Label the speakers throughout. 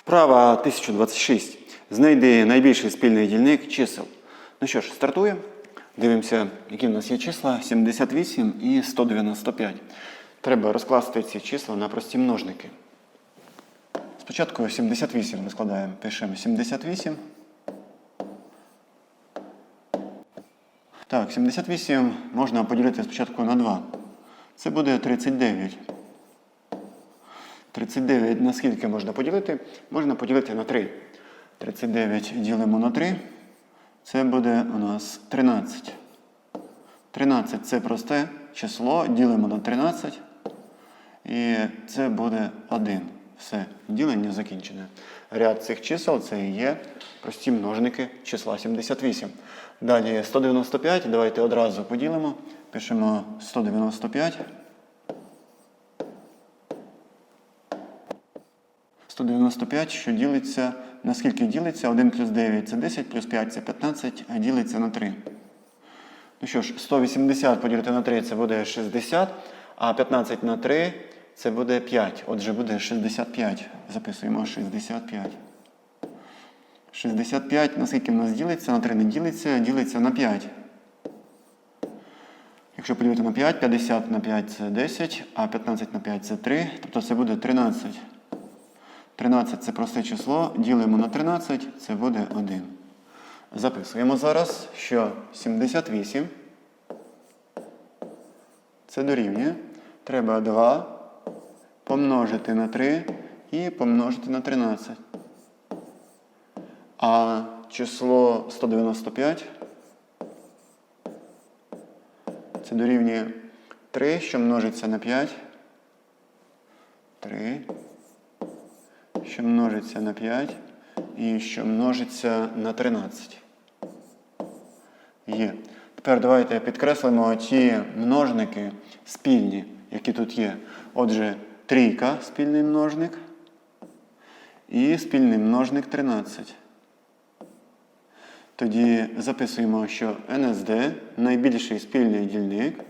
Speaker 1: Вправа 1026. Знайди найбільший спільний дільник чисел. Ну що ж, стартуємо. Дивимося, які в нас є числа 78 і 195. Треба розкласти ці числа на прості множники. Спочатку 78 ми складаємо. Пишемо 78. Так, 78 можна поділити спочатку на 2. Це буде 39. 39 на скільки можна поділити? Можна поділити на 3. 39 ділимо на 3. Це буде у нас 13. 13 це просте число, ділимо на 13. І це буде 1. Все, ділення закінчене. Ряд цих чисел це і є прості множники числа 78. Далі 195. Давайте одразу поділимо. Пишемо 195. 195, що ділиться, на скільки ділиться? 1 плюс 9 це 10, плюс 5 це 15, а ділиться на 3. Ну що ж, 180 поділити на 3 це буде 60, а 15 на 3 це буде 5. Отже, буде 65. Записуємо 65. 65, наскільки в нас ділиться? На 3 не ділиться, ділиться на 5. Якщо поділити на 5, 50 на 5 це 10, а 15 на 5 це 3, тобто це буде 13. 13 це просте число, ділимо на 13, це буде 1. Записуємо зараз, що 78 це дорівнює. Треба 2 помножити на 3 і помножити на 13. А число 195 це дорівнює 3, що множиться на 5. 3 що множиться на 5 і що множиться на 13. Є. Тепер давайте підкреслимо ті множники спільні, які тут є. Отже, трійка спільний множник і спільний множник 13. Тоді записуємо, що НСД найбільший спільний дільник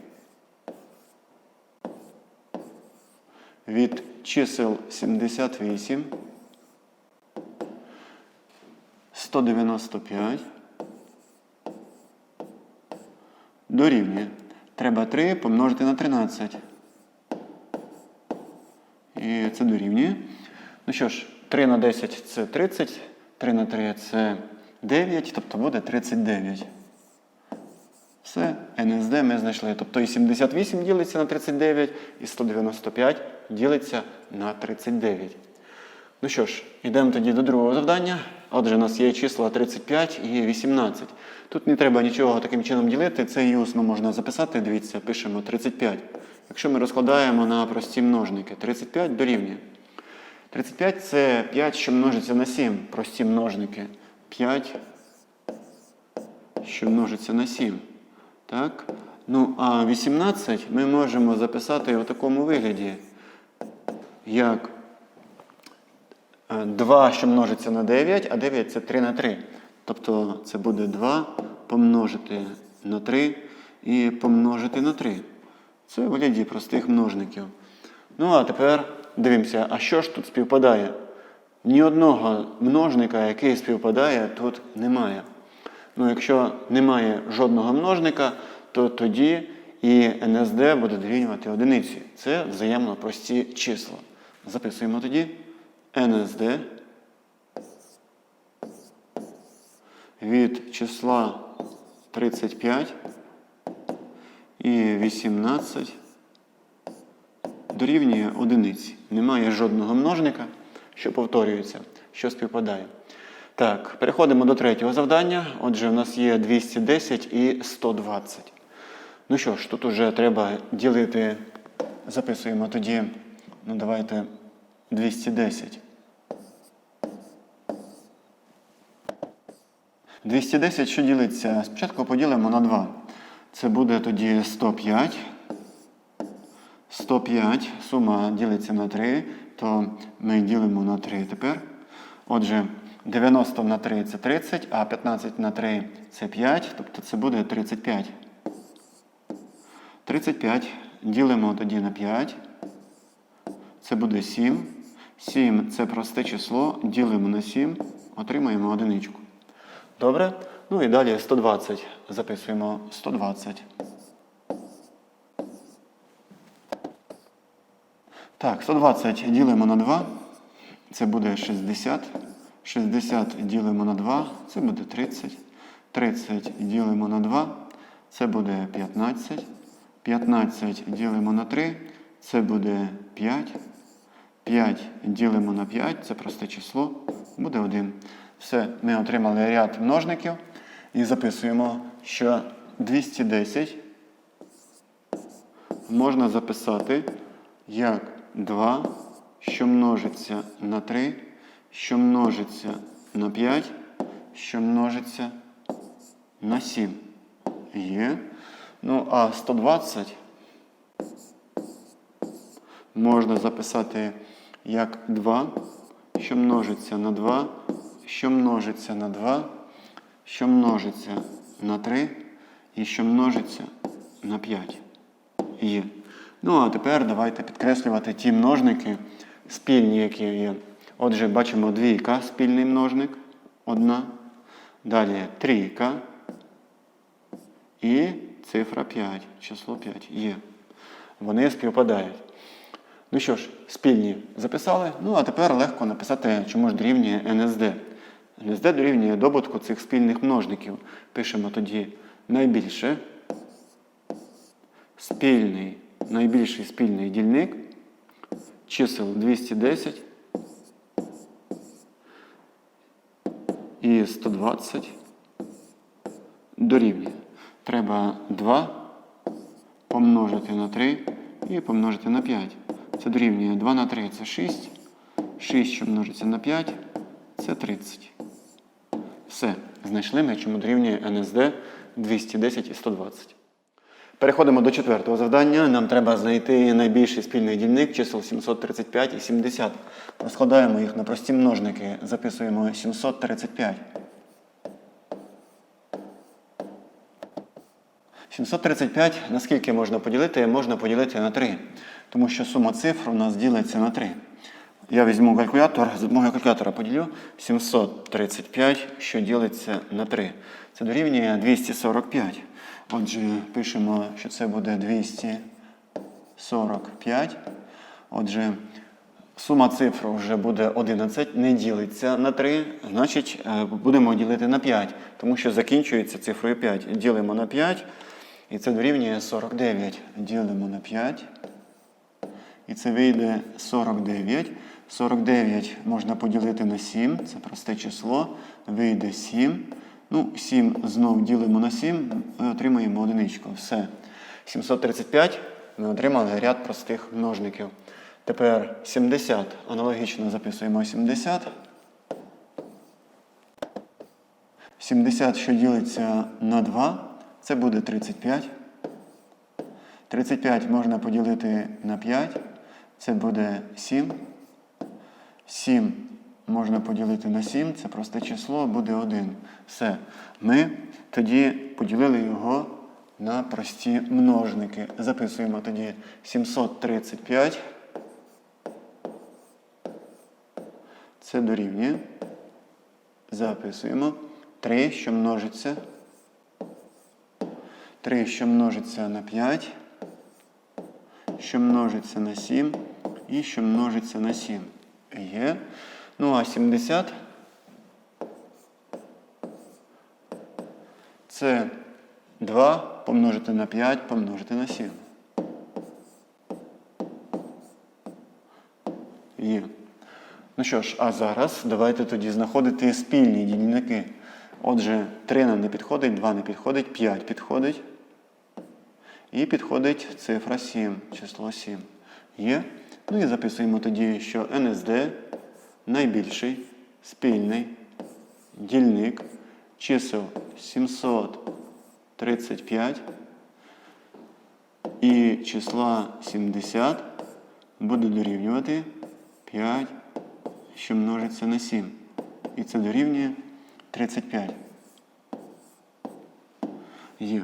Speaker 1: від чисел 78, 195 дорівнює. Треба 3 помножити на 13. І це дорівнює. Ну що ж, 3 на 10 це 30, 3 на 3 це 9, тобто буде 39. Все, НСД ми знайшли. Тобто і 78 ділиться на 39, і 195 ділиться на 39. Ну що ж, йдемо тоді до другого завдання. Отже, у нас є числа 35 і 18. Тут не треба нічого таким чином ділити, це і усно можна записати. Дивіться, пишемо 35. Якщо ми розкладаємо на прості множники, 35 дорівнює. 35 це 5, що множиться на 7. Прості множники. 5, що множиться на 7. Так? Ну, а 18 ми можемо записати в такому вигляді, як 2, що множиться на 9, а 9 це 3 на 3. Тобто це буде 2 помножити на 3 і помножити на 3. Це вигляді простих множників. Ну, а тепер дивимося, а що ж тут співпадає? Ні одного множника, який співпадає, тут немає. Ну, якщо немає жодного множника, то тоді і НСД буде дорівнювати одиниці. Це взаємно прості числа. Записуємо тоді НСД від числа 35 і 18 дорівнює одиниці. Немає жодного множника, що повторюється, що співпадає. Так, переходимо до третього завдання. Отже, у нас є 210 і 120. Ну що ж, тут уже треба ділити, записуємо тоді, ну давайте 210. 210, що ділиться? Спочатку поділимо на 2. Це буде тоді 105. 105, сума ділиться на 3, то ми ділимо на 3 тепер. Отже, 90 на 3 це 30, а 15 на 3 це 5, тобто це буде 35. 35 ділимо тоді на 5. Це буде 7. 7 це просте число, ділимо на 7, отримаємо одиничку. Добре? Ну і далі 120. Записуємо 120. Так, 120 ділимо на 2. Це буде 60. 60 ділимо на 2, це буде 30. 30 ділимо на 2, це буде 15. 15 ділимо на 3, це буде 5. 5 ділимо на 5, це просте число, буде 1. Все, ми отримали ряд множників і записуємо, що 210 можна записати як 2, що множиться на 3, що множиться на 5, що множиться на 7. Є. Ну, а 120 можна записати як 2, що множиться на 2, що множиться на 2, що множиться на 3 і що множиться на 5. Є. Ну, а тепер давайте підкреслювати ті множники спільні, які є. Отже, бачимо двійка, спільний множник, одна. Далі трійка і цифра 5, число 5 є. Вони співпадають. Ну що ж, спільні записали. Ну, а тепер легко написати, чому ж дорівнює НСД. НСД дорівнює добутку цих спільних множників. Пишемо тоді найбільше спільний, найбільший спільний дільник чисел 210 і 120 дорівнює. Треба 2 помножити на 3 і помножити на 5. Це дорівнює 2 на 3 це 6. 6, що множиться на 5, це 30. Все. Знайшли ми, чому дорівнює НСД 210 і 120. Переходимо до четвертого завдання. Нам треба знайти найбільший спільний дільник чисел 735 і 70. Розкладаємо їх на прості множники. Записуємо 735. 735 наскільки можна поділити? Можна поділити на 3. Тому що сума цифр у нас ділиться на 3. Я візьму калькулятор, з мого калькулятора поділю 735, що ділиться на 3. Це дорівнює 245. Отже, пишемо, що це буде 245. Отже, сума цифр вже буде 11, не ділиться на 3, значить е, будемо ділити на 5, тому що закінчується цифрою 5. Ділимо на 5, і це дорівнює 49. Ділимо на 5. І це вийде 49. 49 можна поділити на 7, це просте число. Вийде 7. Ну, 7 знов ділимо на 7, ми отримаємо одиничку. Все. 735 ми отримали ряд простих множників. Тепер 70. Аналогічно записуємо 70. 70, що ділиться на 2, це буде 35. 35 можна поділити на 5, це буде 7. 7 можна поділити на 7, це просте число, буде 1. Все. Ми тоді поділили його на прості множники. Записуємо тоді 735. Це дорівнює. Записуємо 3, що множиться. 3, що множиться на 5, що множиться на 7 і що множиться на 7. Є. Ну а 70 це 2 помножити на 5 помножити на 7. Є. Ну що ж, а зараз давайте тоді знаходити спільні дільники. Отже, 3 нам не підходить, 2 не підходить, 5 підходить. І підходить цифра 7, число 7. Є. Ну і записуємо тоді, що НСД найбільший спільний дільник чисел 735 і числа 70 буде дорівнювати 5, що множиться на 7. І це дорівнює 35. Є.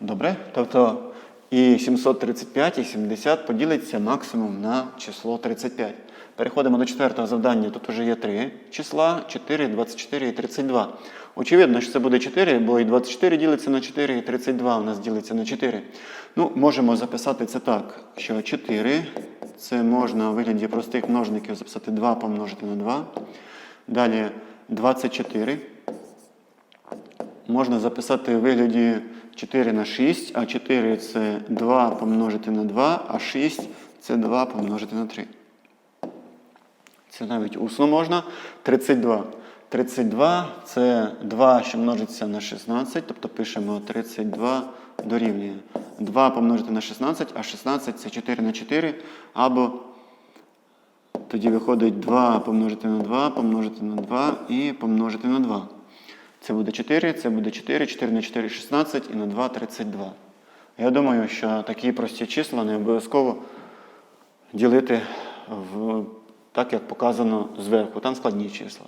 Speaker 1: Добре? Тобто і 735 і 70 поділиться максимум на число 35. Переходимо до четвертого завдання. Тут вже є три числа: 4, 24 і 32. Очевидно, що це буде 4, бо і 24 ділиться на 4, і 32 у нас ділиться на 4. Ну, можемо записати це так, що 4 це можна у вигляді простих множників записати 2 помножити на 2. Далі 24 можна записати у вигляді 4 на 6, а 4 це 2 помножити на 2, а 6 це 2 помножити на 3. Це навіть усно можна. 32. 32 це 2, що множиться на 16, тобто пишемо 32 дорівнює. 2 помножити на 16, а 16 це 4 на 4, або тоді виходить 2 помножити на 2, помножити на 2 і помножити на 2. Це буде 4, це буде 4, 4 на 4 16 і на 2 32. Я думаю, що такі прості числа не обов'язково ділити в, так, як показано зверху. Там складні числа.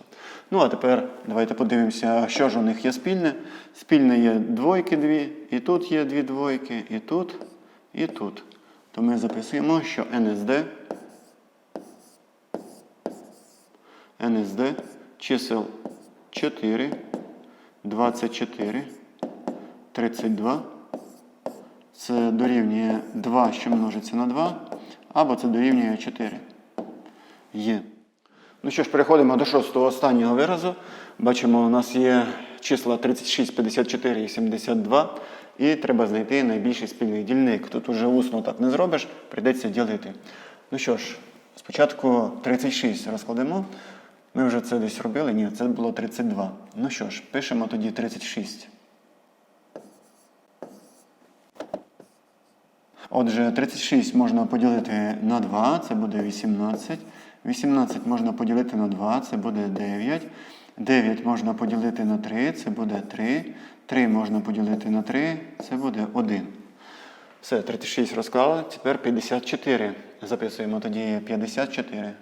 Speaker 1: Ну, а тепер давайте подивимося, що ж у них є спільне. Спільне є двойки дві, і тут є дві двойки, і тут, і тут. То ми записуємо, що НСД НСД чисел 4, 24, 32. Це дорівнює 2, що множиться на 2, або це дорівнює 4. Є. Ну що ж, переходимо до шостого останнього виразу. Бачимо, у нас є числа 36, 54 і 72. І треба знайти найбільший спільний дільник. Тут уже усно так не зробиш, прийдеться ділити. Ну що ж, спочатку 36 розкладемо. Ми вже це десь робили. Ні, це було 32. Ну що ж, пишемо тоді 36. Отже, 36 можна поділити на 2, це буде 18. 18 можна поділити на 2, це буде 9. 9 можна поділити на 3, це буде 3. 3 можна поділити на 3, це буде 1. Все, 36 розклали. Тепер 54. Записуємо тоді 54.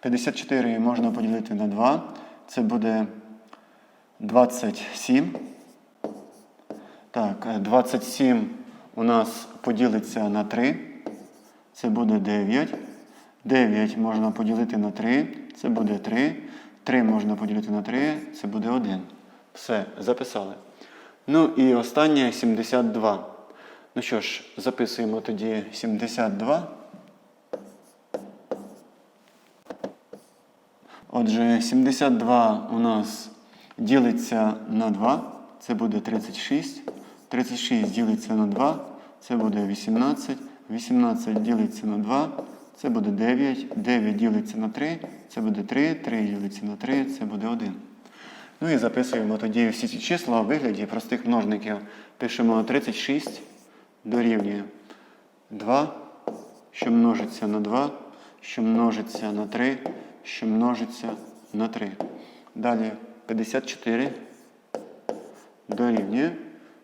Speaker 1: 54 можна поділити на 2. Це буде 27. Так, е, 27 у нас поділиться на 3. Це буде 9. 9 можна поділити на 3. Це буде 3. 3 можна поділити на 3. Це буде 1. Все, записали. Ну і останнє 72. Ну що ж, записуємо тоді 72. Отже, 72 у нас ділиться на 2, це буде 36. 36 ділиться на 2, це буде 18. 18 ділиться на 2, це буде 9. 9 ділиться на 3, це буде 3. 3 ділиться на 3, це буде 1. Ну і записуємо тоді всі ці числа у вигляді простих множників. Пишемо 36 дорівнює 2, що множиться на 2, що множиться на 3, що множиться на 3. Далі 54 дорівнює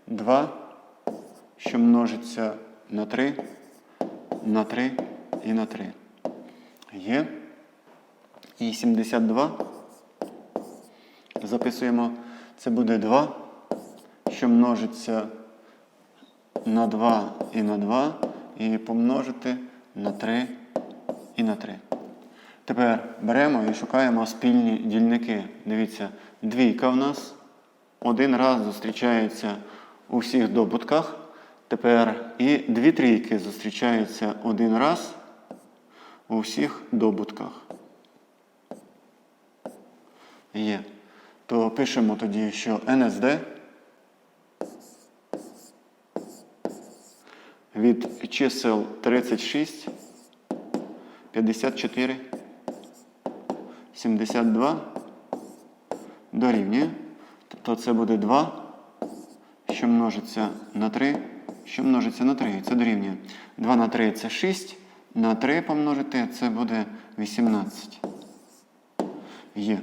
Speaker 1: 2, що множиться на 3, на 3 і на 3. Є. І 72 записуємо, це буде 2, що множиться на 2 і на 2, і помножити на 3 і на 3. Тепер беремо і шукаємо спільні дільники. Дивіться, двійка в нас один раз зустрічається у всіх добутках. Тепер і дві трійки зустрічаються один раз у всіх добутках. Є. То пишемо тоді, що НСД від чисел 36, 54, 72 дорівнює. Тобто це буде 2, що множиться на 3, що множиться на 3. Це дорівнює. 2 на 3 це 6. На 3 помножити це буде 18. Є.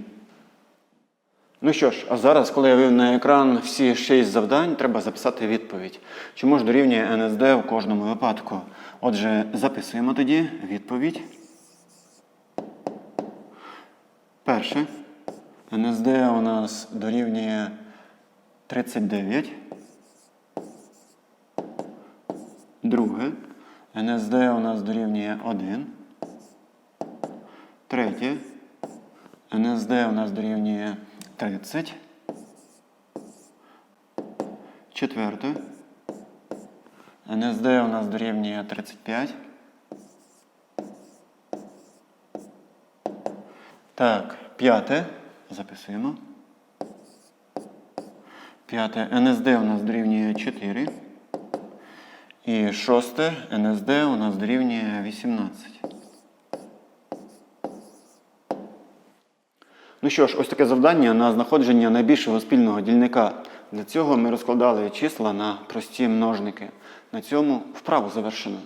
Speaker 1: Ну що ж, а зараз, коли я вивів на екран всі 6 завдань, треба записати відповідь. Чому ж дорівнює НСД у кожному випадку? Отже, записуємо тоді відповідь. Перше. НСД у нас дорівнює 39. Друге. НСД у нас дорівнює 1. Третє. НСД у нас дорівнює 30. Четверте. НСД у нас дорівнює 35. Так, п'яте. Записуємо. П'яте. НСД у нас дорівнює 4. І шосте. НСД у нас дорівнює 18. Ну що ж, ось таке завдання на знаходження найбільшого спільного дільника. Для цього ми розкладали числа на прості множники. На цьому вправу завершено.